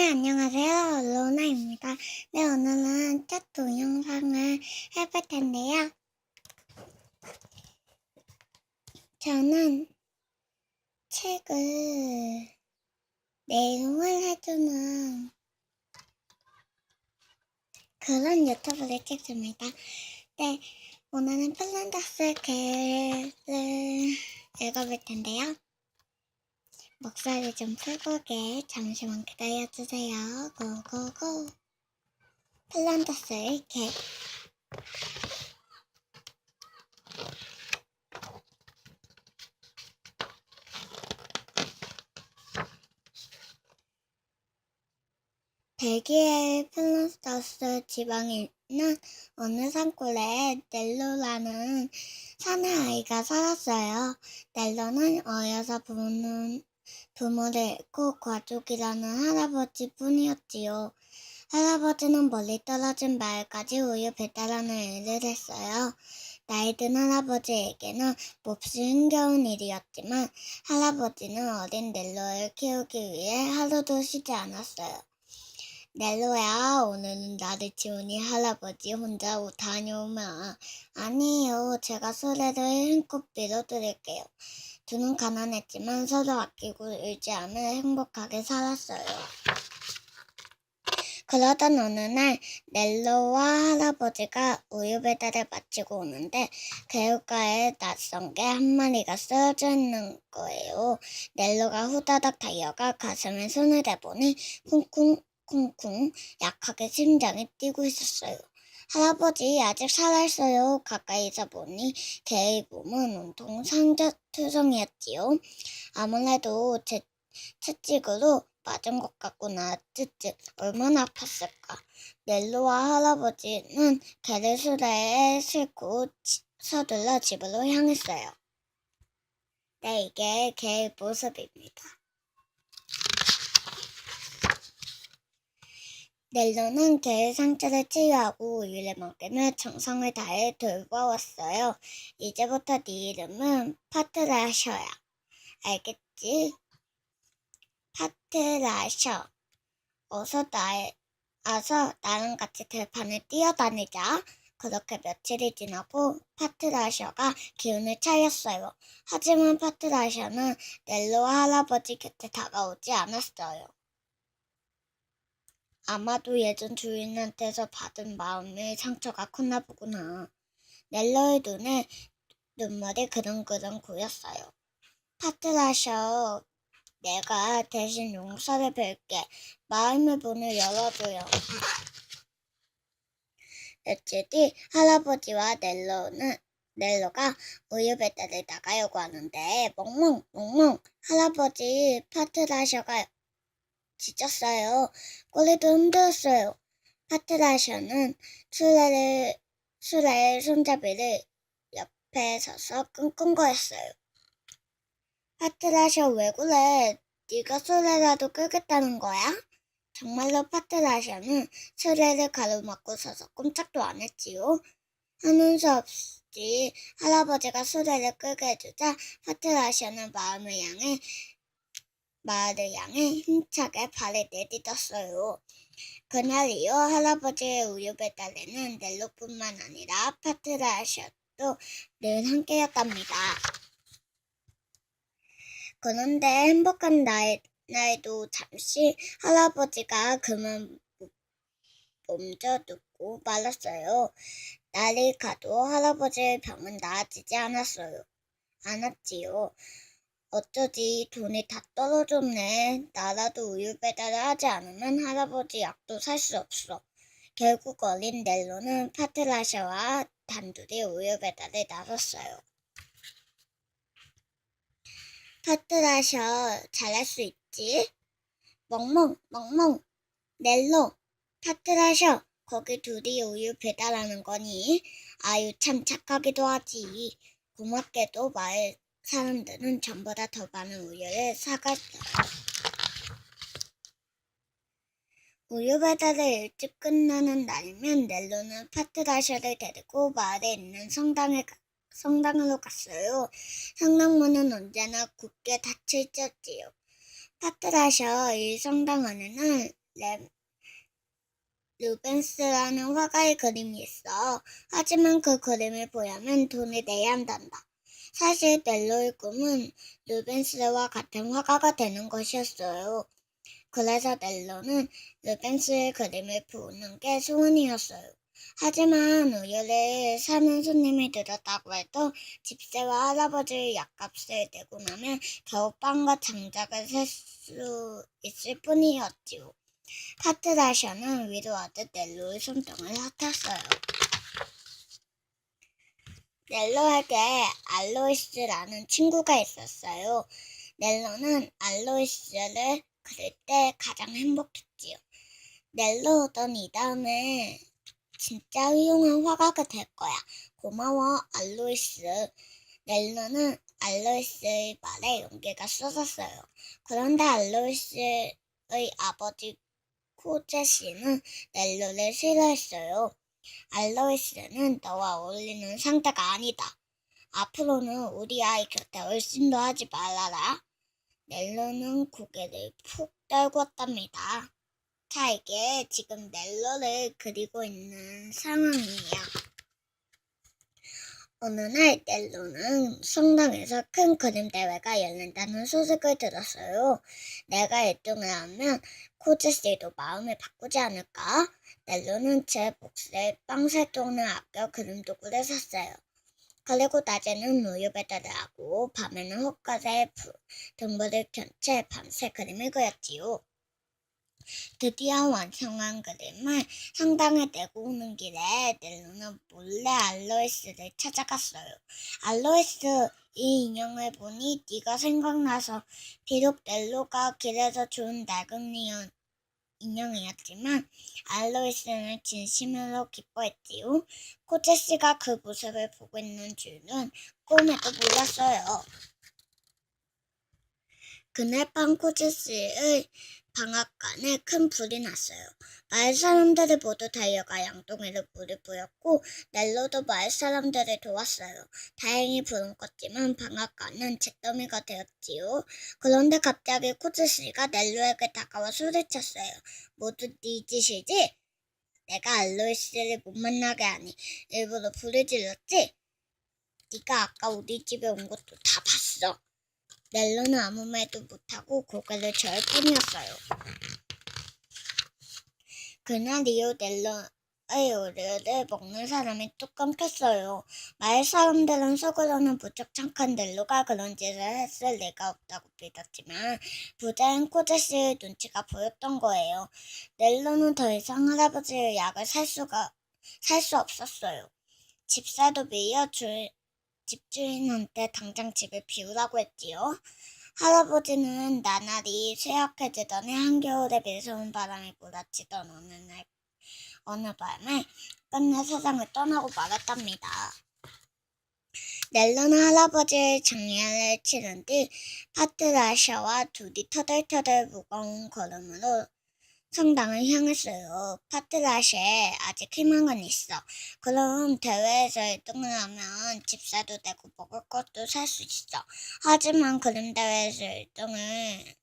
네, 안녕하세요. 로나입니다. 네, 오늘은 첫 동영상을 해볼 텐데요. 저는 책을 내용을 해주는 그런 유튜브를 찍습니다. 네, 오늘은 플란다스 개를 읽어볼 텐데요. 목소리 좀 풀고게 잠시만 기다려주세요. 고고고. 플란다스의 개. 벨기에 플란다스 지방에 있는 어느 산골에 넬로라는 사내 아이가 살았어요. 넬로는 어려서 부모는 부모를 잃고 가족이라는 할아버지 뿐이었지요. 할아버지는 멀리 떨어진 마을까지 우유 배달하는 일을 했어요. 나이 든 할아버지에게는 몹시 힘겨운 일이었지만 할아버지는 어린 넬로를 키우기 위해 하루도 쉬지 않았어요. 넬로야, 오늘은 나를 지우니 할아버지 혼자 다녀오마. 아니에요. 제가 수레를 힘껏 밀어드릴게요. 둘은 가난했지만 서로 아끼고 의지하며 행복하게 살았어요. 그러던 어느 날 넬로와 할아버지가 우유 배달을 마치고 오는데 개울가에 낯선 게 한 마리가 쓰러져 있는 거예요. 넬로가 후다닥 달려가 가슴에 손을 대보니 쿵쿵 쿵쿵 약하게 심장이 뛰고 있었어요. 할아버지 아직 살아있어요. 가까이서 보니 개의 몸은 온통 상자 투성이었지요. 아무래도 제 채찍으로 맞은 것 같구나. 쯧쯧 얼마나 아팠을까. 넬로와 할아버지는 개를 수레에 싣고 지- 서둘러 집으로 향했어요. 네, 이게 개의 모습입니다. 넬로는 개의 상처를 치유하고 먹이며 정성을 다해 돌봐왔어요. 이제부터 네 이름은 파트라셔야. 알겠지? 파트라셔. 어서 나, 어서 나랑 같이 들판을 뛰어다니자. 그렇게 며칠이 지나고 파트라셔가 기운을 차렸어요. 하지만 파트라셔는 넬로와 할아버지 곁에 다가오지 않았어요. 아마도 예전 주인한테서 받은 마음의 상처가 컸나 보구나. 넬로의 눈에 눈물이 그릉그릉 고였어요. 파트라셔, 내가 대신 용서를 빌게. 마음의 문을 열어줘요. 며칠 뒤 할아버지와 넬로는 넬로가 우유 배달을 나가려고 하는데 멍멍 멍멍 할아버지 파트라셔가 지쳤어요. 꼬리도 흔들었어요. 파트라셔는 수레를 수레의 손잡이를 옆에 서서 끙끙거렸어요. 파트라셔 왜 그래? 네가 수레라도 끌겠다는 거야? 정말로 파트라셔는 수레를 가로막고 서서 꼼짝도 안 했지요. 하는 수 없이 할아버지가 수레를 끌게 해주자 파트라셔는 마음을 향해 마을을 향해 힘차게 발을 내딛었어요. 그날 이후 할아버지의 우유 배달에는 넬로뿐만 아니라 파트라셔도 늘 함께였답니다. 그런데 행복한 날, 날도 잠시 할아버지가 그만 멈춰두고 말았어요. 날이 가도 할아버지의 병은 나아지지 않았어요. 않았지요. 어쩌지 돈이 다 떨어졌네. 나라도 우유 배달을 하지 않으면 할아버지 약도 살 수 없어. 결국 어린 넬로는 파트라샤와 단둘이 우유 배달에 나섰어요. 파트라샤 잘할 수 있지? 멍멍 멍멍 넬로 파트라샤 거기 둘이 우유 배달하는 거니? 아유 참 착하기도 하지. 고맙게도 마을 사람들은 전보다 더 많은 우유를 사갔어요. 우유 배달을 일찍 끝나는 날이면 넬로는 파트라셔를 데리고 마을에 있는 성당에 가, 성당으로 갔어요. 성당 문은 언제나 굳게 닫혀 있었지요. 파트라셔 이 성당 안에는 렘, 루벤스라는 화가의 그림이 있어. 하지만 그 그림을 보려면 돈을 내야 한단다. 사실 넬로의 꿈은 루벤스와 같은 화가가 되는 것이었어요. 그래서 넬로는 루벤스의 그림을 보는 게 소원이었어요. 하지만 우유를 사는 손님이 들었다고 해도 집세와 할아버지의 약값을 내고 나면 겨우 빵과 장작을 살 수 있을 뿐이었지요. 파트라샤는 위로하듯 넬로의 손등을 핫았어요. 넬로에게 알로이스라는 친구가 있었어요. 넬로는 알로이스를 그릴 때 가장 행복했지요. 넬로 넌이 다음에 진짜 훌륭한 화가가 될 거야. 고마워, 알로이스. 넬로는 알로이스의 말에 용기가 쏟았어요. 그런데 알로이스의 아버지 코제 씨는 넬로를 싫어했어요. 알로이스는 너와 어울리는 상대가 아니다. 앞으로는 우리 아이 곁에 얼씬도 하지 말아라. 넬로는 고개를 푹 떨궜답니다. 자, 이게 지금 넬로를 그리고 있는 상황이에요. 어느 날 넬로는 성당에서 큰 그림 대회가 열린다는 소식을 들었어요. 내가 1등을 하면 코즈 씨도 마음을 바꾸지 않을까? 넬로는 제 몫을 빵살 돈을 아껴 그림 도구를 샀어요. 그리고 낮에는 우유 배달을 하고 밤에는 헛간에 등불을 켠 채 밤새 그림을 그렸지요. 드디어 완성한 그림을 성당에 내고 오는 길에 넬로는 몰래 알로이스를 찾아갔어요. 알로이스, 이 인형을 보니 네가 생각나서 비록 넬로가 길에서 좋은 낡은 인형, 인형이었지만 알로이스는 진심으로 기뻐했지요. 코제 씨가 그 모습을 보고 있는 줄은 꿈에도 몰랐어요. 그날 밤 코제 씨의 방앗간에 큰 불이 났어요. 마을 사람들이 모두 달려가 양동이를 불을 뿌렸고 넬로도 마을 사람들을 도왔어요. 다행히 불은 껐지만 방앗간은 잿더미가 되었지요. 그런데 갑자기 코즈 씨가 넬로에게 다가와 소리쳤어요. 모두 네 짓이지? 내가 알로이스를 못 만나게 하니 일부러 불을 질렀지? 네가 아까 우리 집에 온 것도 다 봤어. 넬로는 아무 말도 못하고 고개를 저을 뿐이었어요. 그날 이후 넬로의 요리를 먹는 사람이 뚝 끊겼어요. 마을 사람들은 속으로는 무척 착한 넬로가 그런 짓을 했을 리가 없다고 믿었지만 부자인 코제 씨의 눈치가 보였던 거예요. 넬로는 더 이상 할아버지의 약을 살 수가 살 수 없었어요. 집사도 밀려 주, 집주인한테 당장 집을 비우라고 했지요. 할아버지는 나날이 쇠약해지더니 한겨울에 매서운 바람이 몰아치던 어느 날, 어느 밤에 끝내 세상을 떠나고 말았답니다. 넬로는 할아버지의 장례를 치른 뒤 파트라샤와 둘이 터덜터덜 무거운 걸음으로 성당을 향했어요. 파트라샤에 아직 희망은 있어. 그럼 대회에서 1등을 하면 집사도 되고 먹을 것도 살 수 있어. 하지만 그림 대회에서 1등을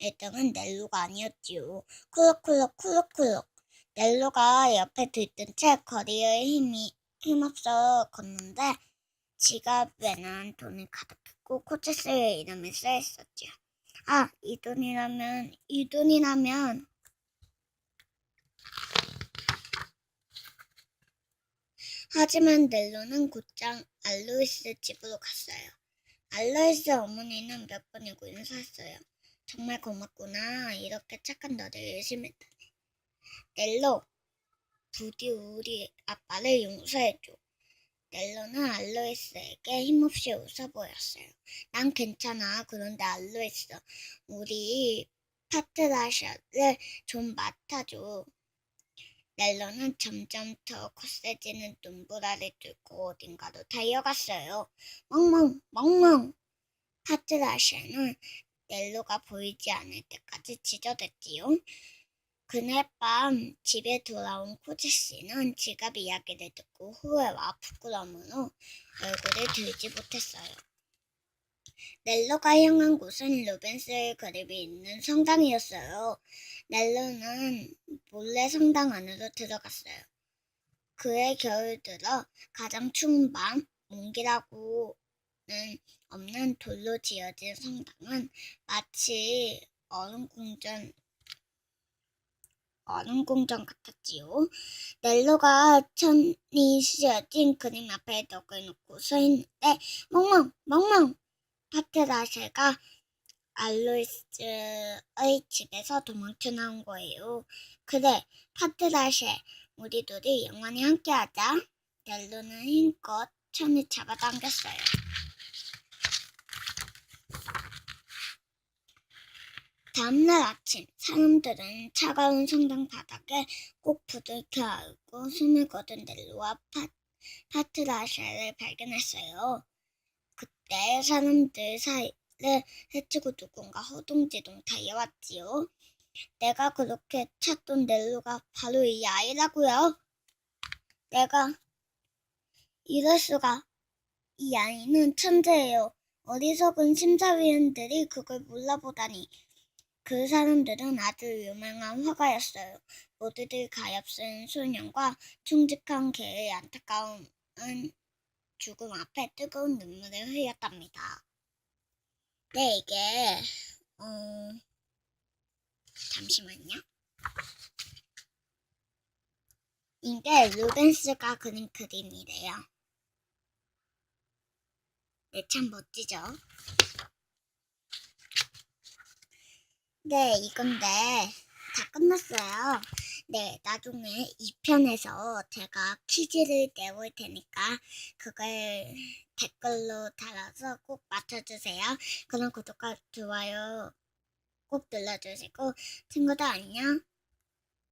1등은 넬로가 아니었지요. 쿨럭쿨럭 쿨럭쿨럭 넬로가 옆에 들뜬 채 거리에 힘이 힘없어 걷는데 지갑에는 돈이 가득했고 코체스의 이름이 써 있었지요. 아, 이 돈이라면 이 돈이라면 하지만 넬로는 곧장 알로이스 집으로 갔어요. 알로이스 어머니는 몇 번이고 인사했어요. 정말 고맙구나. 이렇게 착한 너를 열심히 했다니. 넬로, 부디 우리 아빠를 용서해줘. 넬로는 알로이스에게 힘없이 웃어 보였어요. 난 괜찮아. 그런데 알로이스, 우리 파트라샤를 좀 맡아줘. 넬로는 점점 더 거세지는 눈보라를 뚫고 어딘가로 달려갔어요. 멍멍, 멍멍. 파트라샤는 넬로가 보이지 않을 때까지 지저댔지요. 그날 밤 집에 돌아온 코지 씨는 지갑 이야기를 듣고 후회와 부끄러움으로 얼굴을 들지 못했어요. 넬로가 향한 곳은 루벤스의 그림이 있는 성당이었어요. 넬로는 몰래 성당 안으로 들어갔어요. 그해 겨울 들어 가장 추운 밤, 온기라고는 없는 돌로 지어진 성당은 마치 얼음 궁전, 얼음 궁전 같았지요. 넬로가 천이 씌어진 그림 앞에 넋을 놓고 서 있는데 멍멍 멍멍 파트라셀가 알로이스의 집에서 도망쳐 나온 거예요. 그래 파트라셀 우리 둘이 영원히 함께하자. 넬로는 힘껏 천을 잡아당겼어요. 다음날 아침 사람들은 차가운 성당 바닥에 꼭 불을 켜고 숨을 거둔 넬로와 파, 파트라샤를 발견했어요. 그때 사람들 사이를 헤치고 누군가 허둥지둥 달려왔지요. 내가 그렇게 찾던 넬로가 바로 이 아이라고요. 내가 이럴 수가. 이 아이는 천재예요. 어리석은 심사위원들이 그걸 몰라보다니. 그 사람들은 아주 유명한 화가였어요. 모두들 가엾은 소년과 충직한 개의 안타까운 죽음 앞에 뜨거운 눈물을 흘렸답니다. 네, 이게 어 잠시만요. 이게 루벤스가 그린 그림이래요. 네, 참 멋지죠? 네, 이건데 다 끝났어요. 네, 나중에 2편에서 제가 퀴즈를 내볼 테니까 그걸 댓글로 달아서 꼭 맞춰주세요. 그럼 구독과 좋아요 꼭 눌러주시고 친구들 안녕.